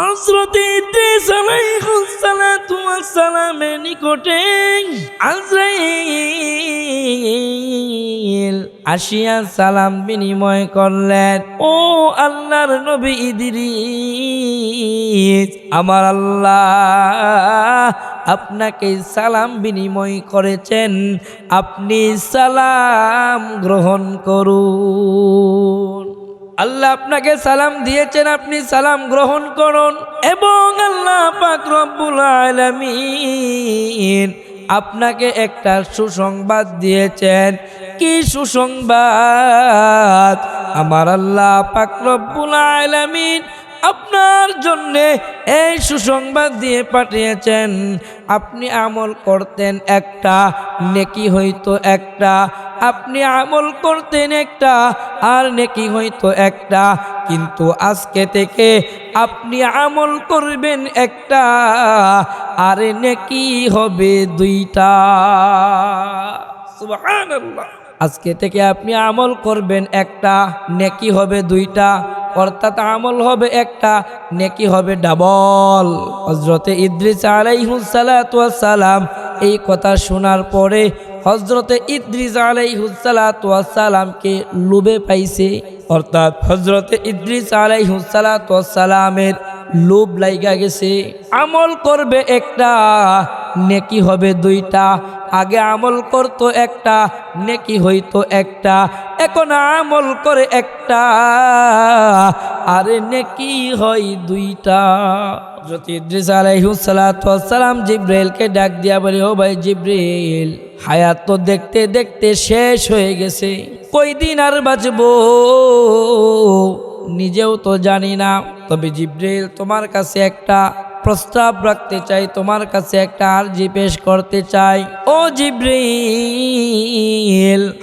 হজরত সালাতু সালামের নিকটে আজরাইল আসিয়া সালাম বিনিময় করলেন। ও আল্লাহর নবী ইদ্রিস, আমার আল্লাহ আপনাকে সালাম বিনিময় করেছেন। আপনি সালাম গ্রহণ করুন। আল্লাহ আপনাকে সালাম দিয়েছেন, আপনি সালাম গ্রহণ করুন এবং আল্লাহ পাক আলামিন আপনাকে একটা সুসংবাদ দিয়েছেন। কি সুসংবাদ? আমার আল্লাহ পাক আলামিন আপনার জন্যে এই সুসংবাদ দিয়ে পাঠিয়েছেন। আপনি আমল করতেন একটা, নেকি হইতো একটা আপনি আমল করতেন একটা, আর নেকি হইতো একটা। কিন্তু আজকে থেকে আপনি আমল করবেন একটা, আর নেকি হবে দুইটা। আজকে থেকে আপনি আমল করবেন একটা, নেকি হবে দুইটা, অর্থাৎ আমল হবে একটা, নেকি হবে ডাবল। হজরতে ইদ্রিস আলাইহুসালাম এই কথা শোনার পরে হজরতে ইদ্রিস আলাইহুসালামকে লোভে পাইছে। অর্থাৎ হজরতে ইদ্রিস আলাইহুসালামের লোভ লাইগা গেছে। আমল করবে একটা নেকি হবে দুইটা। আগে আমল করতো একটা, নেকি হইতো একটা। এখন আমল করে একটা। আরে নেকি হয় দুইটা। যদি ইদ্রিস আলাইহুসালাম জিব্রাইলকে ডাক দিয়া বলে, ও ভাই জিব্রাইল, হায়াত তো দেখতে দেখতে শেষ হয়ে গেছে। কই দিন আর বাঁচবো? নিজেও তো জানি না। তবে জিব্রাইল তোমার কাছে একটা প্রস্তাব রাখতে চাই, তোমার কাছে একটা আর্জি পেশ করতে চাই। ও জিব্রাইল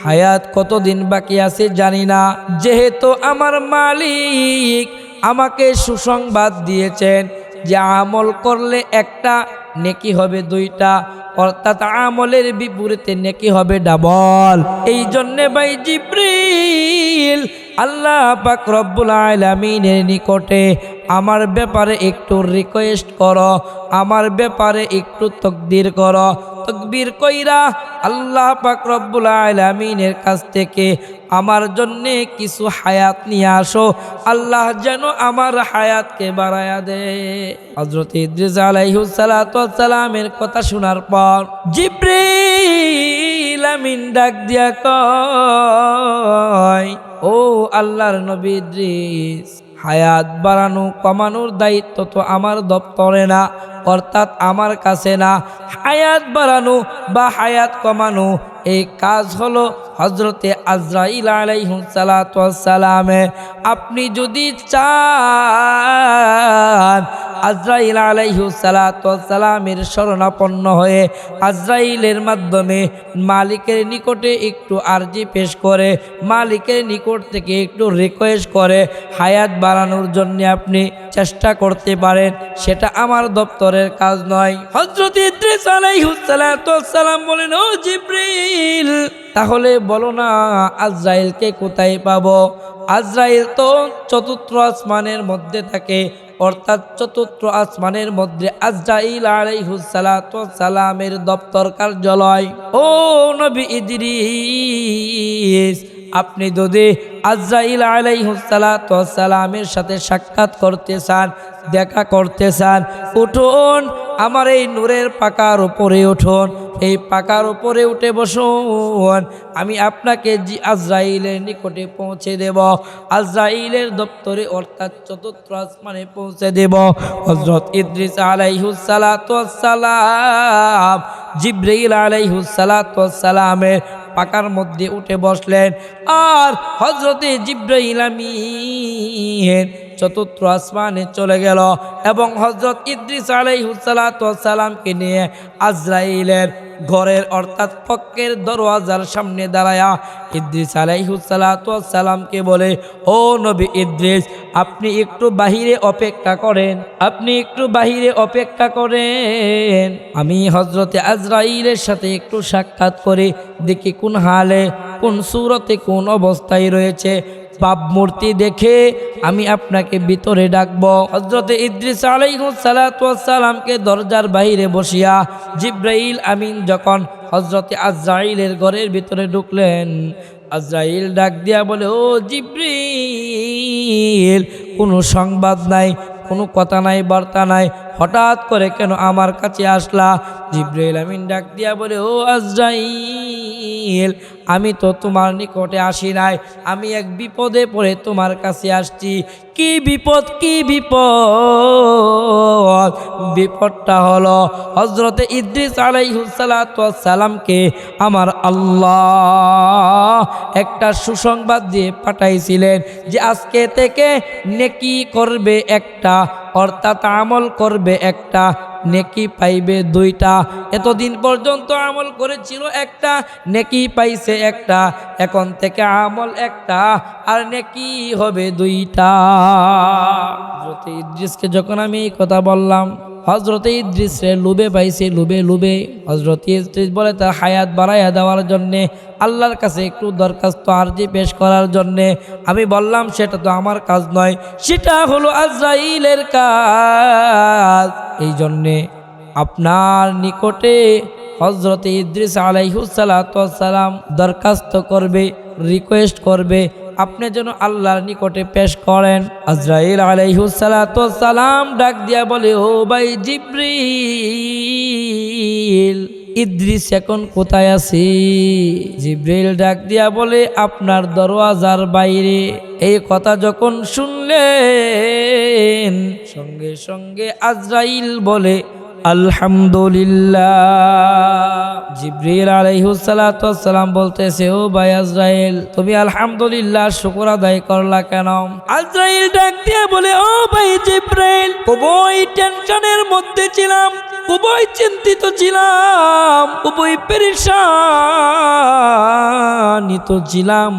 হায়াত কতদিন বাকি আছে জানি না। যেহেতু আমার মালিক আমাকে সুসংবাদ দিয়েছেন যে আমল করলে একটা, নেকি হবে দুইটা, অর্থাৎ আমলের বিপরীতে নেকি হবে ডাবল। এই জন্যে ভাই জিব্রিল আল্লাহ পাক রব্বুল আলামিনের নিকটে আমার ব্যাপারে একটু রিকোয়েস্ট করো, আমার ব্যাপারে একটু তকদির করো। তকবির কইরা আল্লাহ পাক রব্বুল আলামিনের কাছ থেকে আমার জন্যে কিছু হায়াত নিয়ে আসো। আল্লাহ যেন আমার হায়াতকে বাড়ায়া দে। হজরত ইদ্রিস কথা শোনার পর জিব্রিল আমিন ডাক দিয়া কয় ও আল্লাহর নবী ইদ্রিস, হায়াত বাড়ানো, কমানোর দায়িত্ব তো আমার দপ্তরে না, অর্থাৎ আমার কাছে না। হায়াত বাড়ানো বা হায়াত কমানো, এই কাজ হলো হজরতে আজরাইল আলাইহুসালামে আপনি যদি চান আজরাইল আলাইহুসালামের শরণাপন্ন হয়ে আজরাইলের মাধ্যমে মালিকের নিকটে একটু আর্জি পেশ করে, মালিকের নিকট থেকে একটু রিকোয়েস্ট করে, হায়াত বাড়ানোর জন্য আপনি চেষ্টা করতে পারেন। সেটা আমার দপ্তরের কাজ নয়। হজরত ইদ্রিস আলাইহুসালাম বলেন, ও জিব্রিল, তাহলে বলো না আজরাইলকে কোথায় পাবো? আজরাইল তো চতুর্থ আসমানের মধ্যে থাকে। অর্থাৎ চতুর্থ আসমানের মধ্যে আজরাইল আলাইহুসালামের দপ্তর কার্যালয়। ও নবী আপনি যদি আজরাইল আলাইহুসালামের সাথে সাক্ষাৎ করতে চান, দেখা করতে চান, উঠুন আমার এই নূরের পাকার উপরে উঠুন, এই পাকার উপরে উঠে বসুন। আমি আপনাকে জি আজরাইলের নিকটে পৌঁছে দেব, আজরাইলের দপ্তরে অর্থাৎ চতুর্থ আসমানে পৌঁছে দেব। হজরত ইদ্রিস আলাইহুসালাম জিব্রাইল আলাইহুসালামের পাকার মধ্যে উঠে বসলেন। আর হজরতে জিব্রাইল আমিন চতুর্থ আসমানে চলে গেল এবং হজরত ইদ্রিস আলাইহুসালামকে নিয়ে আজরাইলের ঘরের অর্থাৎ পক্ষের দরওয়াজার সামনে দাঁড়ায়া ইদ্রিস আলাইহুসালামকে বলে, ও নবী ইদ্রিস, আপনি একটু বাহিরে অপেক্ষা করেন, আপনি একটু বাহিরে অপেক্ষা করেন। আমি হজরতে আজরাইলের সাথে একটু সাক্ষাৎ করে, দেখি কোন হালে, কোন সুরতে কোন অবস্থায় রয়েছে ভাবমূর্তি দেখে আমি আপনাকে ভিতরে ডাকব। হজরতে ইদ্রিস আলাইসালামকে দরজার বাহিরে বসিয়া জিব্রাইল আমিন যখন হজরতে আজরাইলের ঘরের ভিতরে ঢুকলেন, আজরাইল ডাক দিয়া বলে, ও জিব্রিল কোনো সংবাদ নাই। কোনো কথা নাই, বার্তা নাই। হঠাৎ করে কেন আমার কাছে আসলা? জিব্রাইল আমিন ডাক দিয়া বলে, ও আজরাইল, আমি তো তোমার নিকটে আসি নাই। আমি এক বিপদে পড়ে তোমার কাছে আসছি। কি বিপদ কি বিপদ? বিপদটা হলো হজরতে ইদ্রিস আলাইহুসালামকে আমার আল্লাহ একটা সুসংবাদ দিয়ে পাঠাইছিলেন যে আজকে থেকে নেকি করবে একটা, অর্থাৎ আমল করবে একটা নেকি পাইবে দুইটা। এতদিন পর্যন্ত আমল করেছিল একটা, নেকি পাইছে একটা, এখন থেকে আমল একটা, আর নেকি হবে দুইটা। ইদ্রিসকে যখন আমি এই কথা বললাম হজরতে ইদ্রিস রে লুবে পাইছে লুবে লুবে হজরতে ইদ্রিস বলে তার হায়াত বাড়াইয়া দেওয়ার জন্যে, আল্লাহর কাছে একটু দরখাস্ত আর্জি পেশ করার জন্যে, আমি বললাম, সেটা তো আমার কাজ নয়, সেটা হলো আজরাইলের কাজ। এই জন্যে আপনার নিকটে হজরতে ইদ্রিস আলাইহুসালাম দরখাস্ত করবে রিকোয়েস্ট করবে আপনি যেন আল্লাহর নিকটে পেশ করেন। আজরাইল আলাইহুসালাম ডাক দিয়া বলে, ও ভাই জিব্রিল, ইদ্রিস এখন কোথায় আছে? জিব্রিল ডাক দিয়া বলে, আপনার দরওয়াজার বাইরে। এই কথা যখন শুনলেন, সঙ্গে সঙ্গে আজরাইল বলে আলহামদুলিল্লাহ। জিব্রিল আলাইহুসালাম বলতেছে, ও ভাই আজরাইল, তুমি আলহামদুলিল্লাহ করলা কেন? বলে, ও ভাই জিব্রাইল টেনশনের মধ্যে ছিলাম, খুবই চিন্তিত ছিলাম, খুবই পেরেশানিত ছিলাম।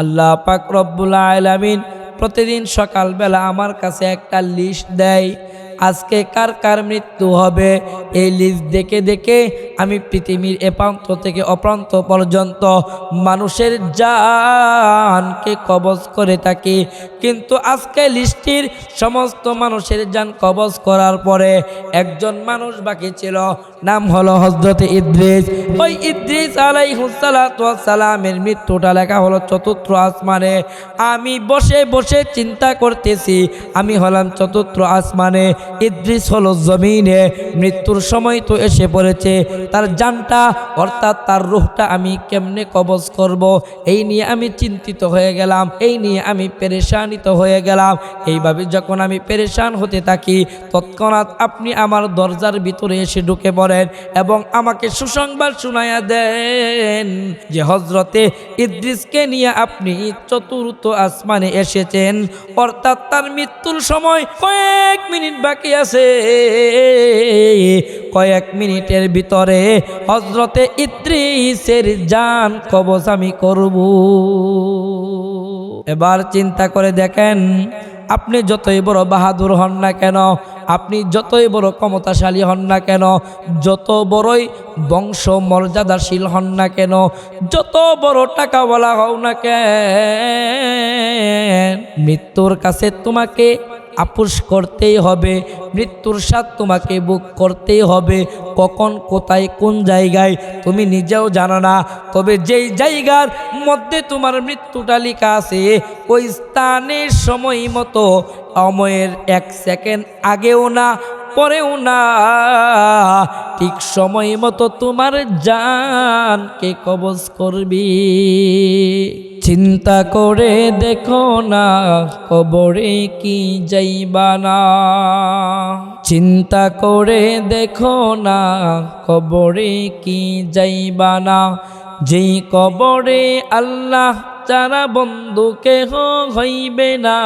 আল্লাহ পাক রব্বুল আলামিন প্রতিদিন সকালবেলা আমার কাছে একটা লিস্ট দেয় আজকে কার কার মৃত্যু হবে? এই লিস্ট দেখে দেখে আমি পৃথিবীর এপ্রান্ত প্রান্ত থেকে অপ্রান্ত পর্যন্ত মানুষের জানকে কবজ করে থাকি। কিন্তু আজকে লিস্টির সমস্ত মানুষের যান কবজ করার পরে একজন মানুষ বাকি ছিল নাম হলো হজরত ইদ্রিস। ওই ইদ্রিস আলাইহুসালামের মৃত্যুটা লেখা হলো চতুর্থ আসমানে। আমি বসে বসে চিন্তা করতেছি, আমি হলাম চতুর্থ আসমানে। ইদ্রিস হলো জমিনে, মৃত্যুর সময় তো এসে পড়েছে। তার জানটা, অর্থাৎ তার রুহটা আমি কেমনে কবজ করব? এই নিয়ে আমি চিন্তিত হয়ে গেলাম, এই নিয়ে আমি পেরেশানিত হয়ে গেলাম। এইভাবে যখন আমি পেরেশান হতে থাকি, তৎক্ষণাৎ আপনি আমার দরজার ভিতরে এসে ঢুকে পড়েন। এবং আমাকে সুসংবাদ শুনাইয়া দেন যে হজরতে ইদ্রিসকে নিয়ে আপনি চতুর্থ আসমানে এসেছেন, অর্থাৎ তার মৃত্যুর সময় কয়েক মিনিট বাকি আছে। কয়েক মিনিটের ভিতরে হজরতে ইদ্রিসের যান কবজ আমি করব। এবার চিন্তা করে দেখেন আপনি যতই বড় বাহাদুর হন না কেন, আপনি যতই বড় ক্ষমতাশালী হন না কেন, যত বড়ই বংশ মর্যাদাশীল হন না কেন, যত বড় বলা হও না কেন, মৃত্যুর কাছে তোমাকে আপুস করতেই হবে, মৃত্যুর স্বাদ তোমাকে বুক করতেই হবে। কখন, কোথায়, কোন জায়গায়, তুমি নিজেও জানো না। তবে যেই জায়গার মধ্যে তোমার মৃত্যুটা লেখা আছে, ওই স্থানের সময় মতো সময়ের এক সেকেন্ড আগেও না পরেও না। ঠিক সময় মতো তোমার জানকে কবজ করবি। চিন্তা করে দেখো না, কবরে কি যাইবা না। চিন্তা করে দেখো না, কবরে কি যাইবা না। যেই কবরে আল্লাহ যারা বন্ধু কেহ হইবে না।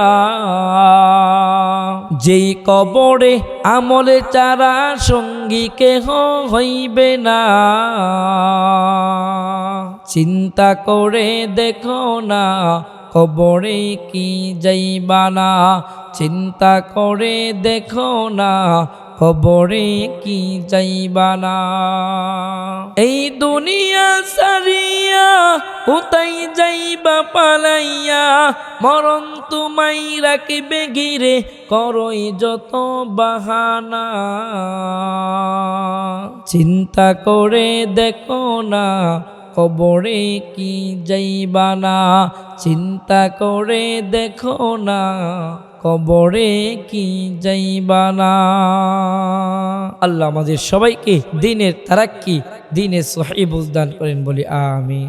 যেই কবরে আমলে চারা সঙ্গী কেহ হইবে না। চিন্তা করে দেখো না, কবরে কি যাইবা না। চিন্তা করে দেখো না কবরে কি যাইবানা এই দুনিয়া সারিয়া কোথায় যাইবা পালাইয়া? মরণ তোমায় রাখিবে ঘিরে করই যত বাহানা। চিন্তা করে দেখো না কবরে কি যাইবানা চিন্তা করে দেখো না কবরে কি যাইবানা আল্লাহ আমাদের সবাইকে দিনের তারাক্কি দিনের সহি বুঝদান করেন বলি আমি